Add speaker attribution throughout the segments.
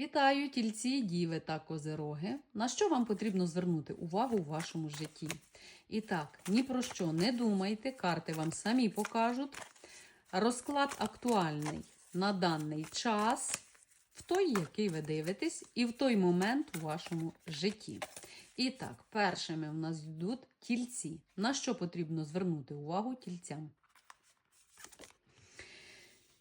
Speaker 1: Вітаю тільці, діви та козироги. На що вам потрібно звернути увагу у вашому житті? І так, ні про що не думайте, карти вам самі покажуть. Розклад актуальний на даний час, в той, який ви дивитесь, і в той момент у вашому житті. І так, першими в нас йдуть тільці. На що потрібно звернути увагу тільцям?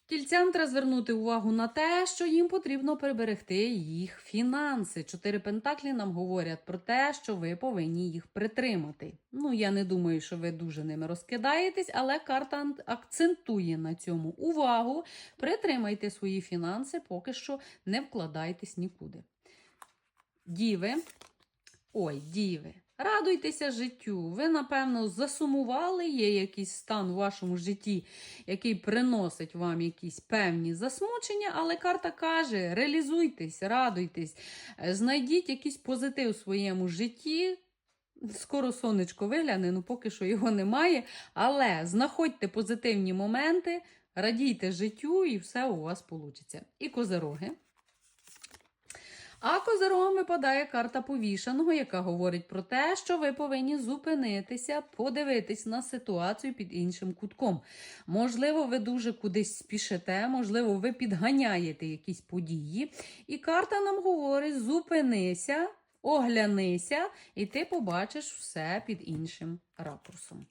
Speaker 1: Тільцям треба звернути увагу на те, що їм потрібно приберегти їх фінанси. Чотири пентаклі нам говорять про те, що ви повинні їх притримати. Ну, я не думаю, що ви дуже ними розкидаєтесь, але карта акцентує на цьому увагу. Притримайте свої фінанси, поки що не вкладайтесь нікуди. Діви. Ой, діви. Радуйтеся життю. Ви, напевно, засумували, є якийсь стан у вашому житті, який приносить вам якісь певні засмучення, але карта каже: реалізуйтесь, радуйтесь, е, знайдіть якийсь позитив у своєму житті. Скоро сонечко вигляне, ну поки що його немає. Але знаходьте позитивні моменти, радійте життю, і все у вас вийде. І козероги. А козирогам випадає карта повішаного, яка говорить про те, що ви повинні зупинитися, подивитись на ситуацію під іншим кутком. Можливо, ви дуже кудись спішите, можливо, ви підганяєте якісь події. І карта нам говорить: зупинися, оглянися, і ти побачиш все під іншим ракурсом.